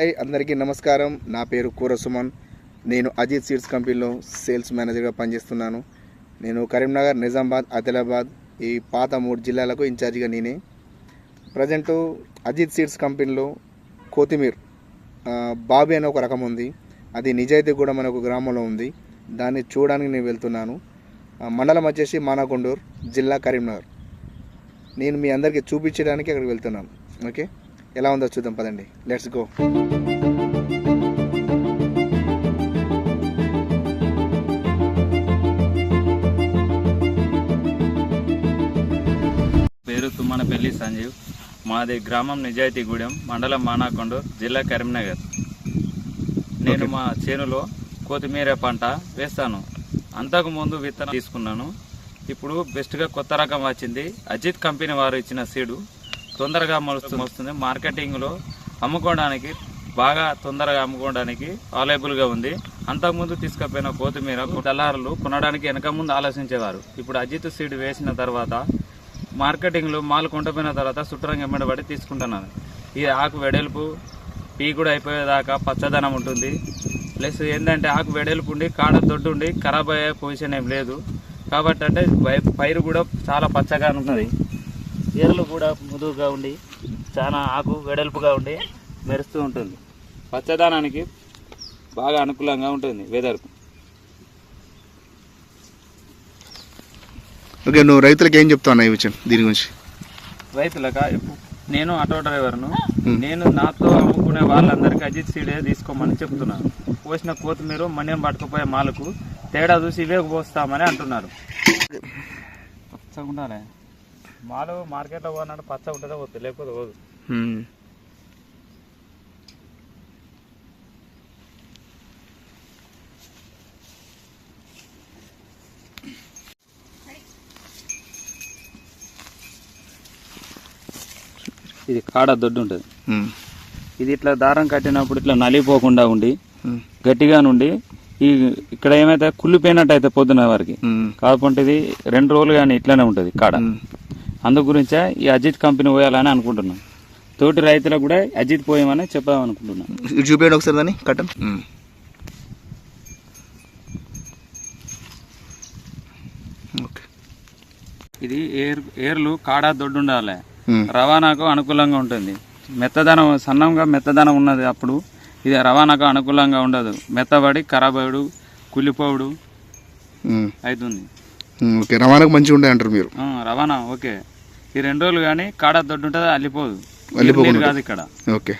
Hi అందరికీ నమస్కారం. నా పేరు కూర సుమన్ నేను అజిత్ సీడ్స్ కంపెనీలో సేల్స్ మేనేజర్గా పనిచేస్తున్నాను. నేను కరీంనగర్ నిజామాబాద్ ఆదిలాబాద్ ఈ పాత మూడు జిల్లాలకు ఇన్ఛార్జిగా నేనే. ప్రజెంటు అజిత్ సీడ్స్ కంపెనీలో కొత్తిమీర్ బాబీ అనే ఒక రకం ఉంది. అది నిజాయితీ కూడా మన ఒక గ్రామంలో ఉంది. దాన్ని చూడడానికి నేను వెళ్తున్నాను. మండలం వచ్చేసి మానకొండూరు జిల్లా కరీంనగర్. నేను మీ అందరికీ చూపించడానికి అక్కడికి వెళ్తున్నాను. ఓకే? ఎలా ఉందో చూద్దాం పదండి. లెట్స్ గో పేరు తుమ్మనపల్లి సంజీవ్. మాది గ్రామం నిజాయితీగూడెం మండలం మానాకొండ జిల్లా కరీంనగర్. నేను మా చేనులో కొత్తిమీర పంట వేస్తాను. అంతకు ముందు విత్తనం తీసుకున్నాను. ఇప్పుడు బెస్ట్గా కొత్త రకం వచ్చింది. అజిత్ కంపెనీ వారు ఇచ్చిన సీడు. తొందరగా మొలుస్తు వస్తుంది మార్కెటింగ్లో అమ్ముకోవడానికి బాగా తొందరగా అమ్ముకోవడానికి అవైలబుల్గా ఉంది. అంతకుముందు తీసుకుపోయిన కొత్తిమీర దళారులు కొనడానికి వెనక ముందు ఆలోచించేవారు. ఇప్పుడు అజిత్ సీడ్ వేసిన తర్వాత మార్కెటింగ్లో మాల్ కొంటపోయిన తర్వాత సుట్టరంగా ఎమ్మడబడి తీసుకుంటున్నాను. ఈ ఆకు వెడల్పు పీ కూడా అయిపోయేదాకా పచ్చదనం ఉంటుంది. ప్లస్ ఏంటంటే ఆకు వెడల్పు ఉండి కాడ దొడ్డు ఉండి ఖరాబ్ అయ్యే పొజిషన్ ఏం లేదు. కాబట్టి అంటే పై- పైరు కూడా చాలా పచ్చగా ఉన్నది. ఏర్లు కూడా ముదుగుగా ఉండి చాలా ఆకు వెడల్పుగా ఉండి మెరుస్తూ ఉంటుంది. పచ్చదనానికి బాగా అనుకూలంగా ఉంటుంది వెదర్కు. ఓకే నువ్వు రైతులకు ఏం చెప్తావు ఈ విషయం? దీని గురించి. రైతులక నేను ఆటో డ్రైవర్ను. నేను నాతో అమ్ముకునే వాళ్ళందరికీ అజిత్ సీడే తీసుకోమని చెప్తున్నాను. పోసిన కొత్తిమీర మన్యం పట్టుకుపోయే మాలకు తేడా చూసి ఇవే పోస్తామని అంటున్నారు. మాలు మార్కెట్లో పోనాడు పచ్చగా ఉంటుందో పోతుంది లేకపోతే పోదు. ఇది కాడ దొడ్డు ఉంటుంది. ఇది ఇట్లా దారం కట్టినప్పుడు ఇట్లా నలిగిపోకుండా ఉండి గట్టిగా నుండి ఈ ఇక్కడ ఏమైతే కుళ్ళిపోయినట్టు అయితే పొద్దున వారికి. కాకపోతే ఇది రెండు రోజులు కానీ ఇట్లానే ఉంటుంది కాడ. అందు గురించే ఈ అజిత్ కంపెనీ పోయాలని అనుకుంటున్నాం. తోటి రైతులకు కూడా అజిత్ పోయామని చెప్పామనుకుంటున్నాం ఇది చూపించండి ఒకసారి దాన్ని కట్టన్ ఓకే. ఇది ఏర్ ఏర్లు కాడ దొడ్డు ఉండాలి. రవాణాకు అనుకూలంగా ఉంటుంది. మెత్తదనం సన్నంగా మెత్తదనం ఉన్నది అప్పుడు ఇది రవాణాకు అనుకూలంగా ఉండదు. మెత్తబడి ఖరాబ్ అయ్యడు కుళ్ళిపోవుడు అవుతుంది ఓకే రవాణాకు మంచిగా ఉంటాయి అంటారు మీరు. ఆ, రవాణా ఓకే. ఈ రెండు రోజులు కానీ కాడ దొడ్డు ఉంటుంది అల్లిపోదు. అల్లిపోకుండా నీరు కాదు ఇక్కడ. ఓకే.